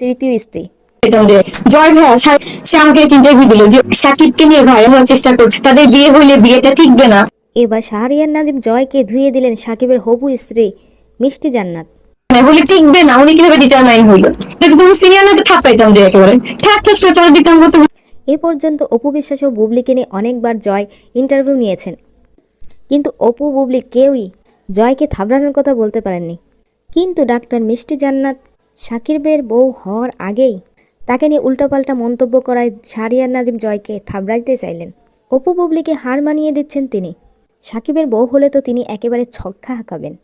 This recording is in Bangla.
তৃতীয় স্ত্রী। জয় ভাইয়া সে আমাকে ইন্টারভিউ দিল যে সাকিবকে নিয়ে ভাইরাল হওয়ার চেষ্টা করছে। তাদের বিয়ে হইলে বিয়েটা টিকবে না? এবার শাহরিয়ার নাজিম জয়কে ধুয়ে দিলেন সাকিবের হবু স্ত্রী মিষ্টি জান্নাত। মানে হলে টিকবে না উনি কীভাবে ডিটারমাইন হইল? তুমি সিনিয়র না তো যে একেবারে। করে চলে দিতাম এ পর্যন্ত অপু বিশ্বাস ও বুবলিকে নিয়ে অনেকবার জয় ইন্টারভিউ নিয়েছেন। কিন্তু অপু বুবলি কেউই জয়কে থাবড়ানোর কথা বলতে পারেননি। কিন্তু ডাক্তার মিষ্টি জান্নাত সাকিবের বউ হওয়ার আগেই তাকে নিয়ে উল্টোপাল্টা মন্তব্য করায় শাহরিয়ার নাজিম জয়কে থাবড়াইতে চাইলেন। অপু পবলিকে হার মানিয়ে দিচ্ছেন তিনি। সাকিবের বউ হলে তো তিনি একেবারে ছক্কা হাঁকাবেন।